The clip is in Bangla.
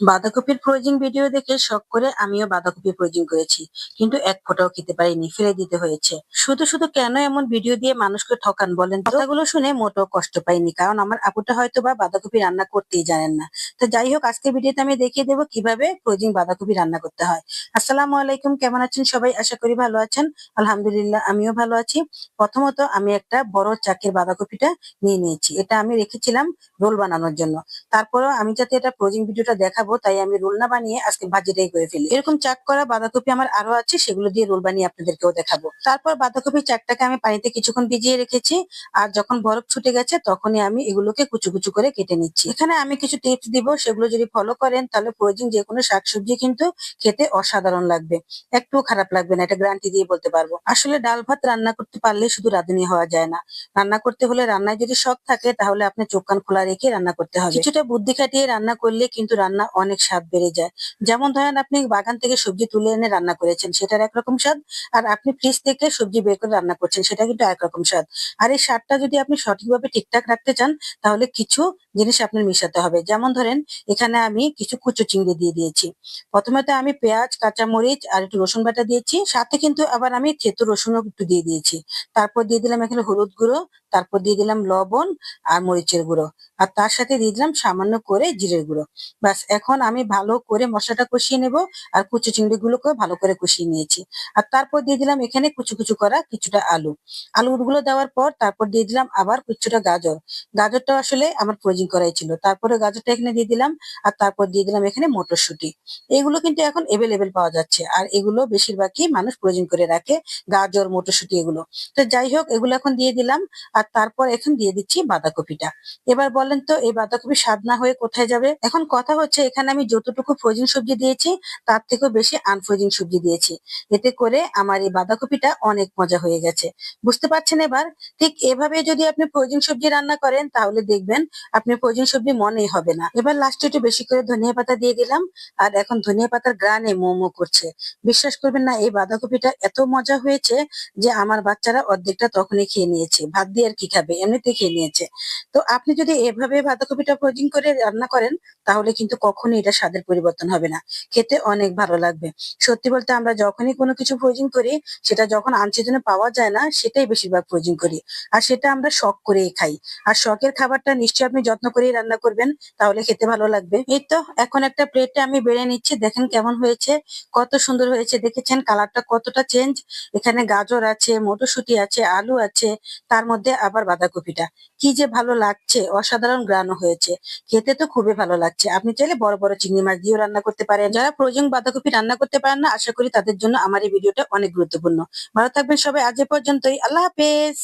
বাঁধাকপির ফ্রোজিং ভিডিও দেখে শখ করে আমিও বাঁধাকপি ফ্রোজিং করেছি। কিন্তু এক ফোঁটাও খেতে পারিনি, ফেলে দিতে হয়েছে। শুধু শুধু কেন এমন ভিডিও দিয়ে মানুষকে ঠকান বলেন? কথাগুলো শুনে মোটেও কষ্ট পাইনি, কারণ আমার আপুটা হয়তো বা বাঁধাকপি রান্না করতেই জানেন না। তো যাই হোক আজকে ভিডিওতে আমি দেখিয়ে দেবো কীভাবে ফ্রোজিং বাঁধাকপি রান্না করতে হয়। আসসালামু আলাইকুম, কেমন আছেন সবাই? আশা করি ভালো আছেন। আলহামদুলিল্লাহ, আমিও ভালো আছি। প্রথমত আমি একটা বড় চাকের বাঁধাকপিটা নিয়ে নিয়েছি। এটা আমি রেখেছিলাম রোল বানানোর জন্য। তারপরেও আমি যাতে এটা ফ্রোজিং ভিডিওটা দেখাবো তাই আমি রোল না বানিয়ে আজকে ভাজিটাই করে ফেলি। এরকম চাক করা বাঁধাকপি আমার আরও আছে, সেগুলো দিয়ে রোল বানিয়ে আপনাদেরকেও দেখাবো। তারপর বাঁধাকপি চাকটাকে আমি পানিতে কিছুক্ষণ ভিজিয়ে রেখেছি, আর যখন বরফ ছুটে গেছে, তখনই আমি এগুলোকে কুচু কুচু করে কেটে নিচ্ছি। এখানে আমি কিছু টিপস দিব, সেগুলো যদি ফলো করেন, তাহলে প্রয়োজন যে কোনো শাকসবজি কিন্তু খেতে অসাধারণ লাগবে। একটু খারাপ লাগবে না, এটা গ্যারান্টি দিয়ে বলতে পারব। আসলে ডাল ভাত রান্না করতে পারলে শুধু রাঁধুনি হওয়া যায় না। রান্না করতে হলে রান্নায় যদি শখ থাকে, তাহলে আপনি চোখ কান খোলা রেখে রান্না করতে হবে। কিছুটা বুদ্ধি খাটিয়ে রান্না করলে কিন্তু রান্না অনেক স্বাদ বেড়ে যায়। যেমন ধরেন আপনি বাগান থেকে সবজি তুলে এনে রান্না করেছেন, সেটার একরকম স্বাদ, আর আপনি ফ্রিজ থেকে সবজি বের করে রান্না করছেন, সেটা কিন্তু একরকম স্বাদ। আর এই স্বাদটা যদি আপনি সঠিকভাবে ঠিকঠাক রাখতে চান, তাহলে কিছু জিনিস আপনার মিশাতে হবে। যেমন ধরেন, এখানে আমি কিছু কুচো চিংড়ি দিয়ে দিয়েছি। প্রথমে তো আমি পেঁয়াজ, কাঁচামরিচ আর একটু রসুন বাটা দিয়েছি, সাথে কিন্তু আবার আমি থেতো রসুনও একটু দিয়ে দিয়েছি। তারপর দিয়ে দিলাম এখানে হলুদ গুঁড়ো, তারপর দিয়ে দিলাম লবণ আর মরিচের গুঁড়ো। আর তার সাথে দিয়ে দিলাম সামান্য করে জিরের গুঁড়ো। ব্যাস, এখন আমি ভালো করে মশলাটা কষিয়ে নেব আর কুচু চিংড়িগুলোকেও ভালো করে কষিয়ে নিয়েছি। আর তারপর দিয়ে দিলাম এখানে কুচু কুচু করা কিছুটা আলু। আলুগুলো দেওয়ার পর তারপর দিয়ে দিলাম আবার কিছুটা গাজর। গাজরটা আসলে আমার প্রয়োজন করাই ছিল। তারপরে গাজরটা এখানে দিয়ে দিলাম আর তারপর দিয়ে দিলাম এখানে মটরশুঁটি। এগুলো কিন্তু এখন এভেলেবেল পাওয়া যাচ্ছে। আর এগুলো বেশিরভাগই মানুষ প্রয়োজন করে রাখে গাজর, মটরশুঁটি এগুলো। তো যাই হোক, এগুলো এখন দিয়ে দিলাম আর তারপর এখন দিয়ে দিচ্ছি বাঁধাকপিটা। এবার বলেন তো এই বাঁধাকপি স্বাদ না হয়ে কোথায় যাবে? এখন কথা হচ্ছে এখানে আমি যতটুকু ফ্রোজিং সবজি দিয়েছি, তার থেকেও বেশি আনফ্রোজেন সবজি দিয়েছি। এতে করে আমার এই বাঁধাকপিটা অনেক মজা হয়ে গেছে। বুঝতে পারছেন এবার? ঠিক এভাবে যদি আপনি ফ্রোজিং সবজি রান্না করেন, তাহলে দেখবেন আপনি ফ্রোজিং সবজি মনেই হবে না। এবার লাস্টে একটু বেশি করে ধনিয়া পাতা দিয়ে দিলাম, আর এখন ধনিয়া পাতার গ্রানে মোমো করছে। বিশ্বাস করবেন না, এই বাঁধাকপিটা এত মজা হয়েছে যে আমার বাচ্চারা অর্ধেকটা তখনই খেয়ে নিয়েছে। ভাত দিয়ে আর কি খাবে? এমনিতে খেয়ে নিয়েছে। তো আপনি যদি এভাবে বাঁধাকপিটা ফ্রোজিং করে রান্না করেন, তাহলে কিন্তু কখনোই এটা স্বাদের পরিবর্তন হবে না। খেতে অনেক ভালো লাগবে। সত্যি বলতে আমরা যখনই কোনো কিছু ফ্রোজিং করি, সেটা যখন আনসিজনে পাওয়া যায় না, সেটাই বেশিরভাগ ফ্রোজিং করি। আর সেটা আমরা শখ করেই খাই। আর শখের খাবারটা নিশ্চয়ই আপনি যত্ন করেই রান্না করবেন, তাহলে খেতে ভালো লাগবে। এই তো, এখন একটা প্লেটে আমি বেড়ে নিচ্ছি, দেখেন কেমন হয়েছে। কত সুন্দর হয়েছে, দেখেছেন? কালারটা কতটা চেঞ্জ। এখানে গাজর আছে, মটরশুঁটি আছে, আলু আছে, তার মধ্যে আবার বাঁধাকপিটা। কি যে ভালো লাগছে, অসাধারণ গ্রানো হয়েছে। খেতে তো খুবই ভালো লাগছে। আপনি চাইলে বড় বড় চিংড়ি মাছ দিয়েও রান্না করতে পারেন। যারা প্রয়োজন বাঁধাকপি রান্না করতে পারেন না, আশা করি তাদের জন্য আমার এই ভিডিওটা অনেক গুরুত্বপূর্ণ। ভালো থাকবেন সবাই, আজ পর্যন্তই। আল্লাহ হাফেজ।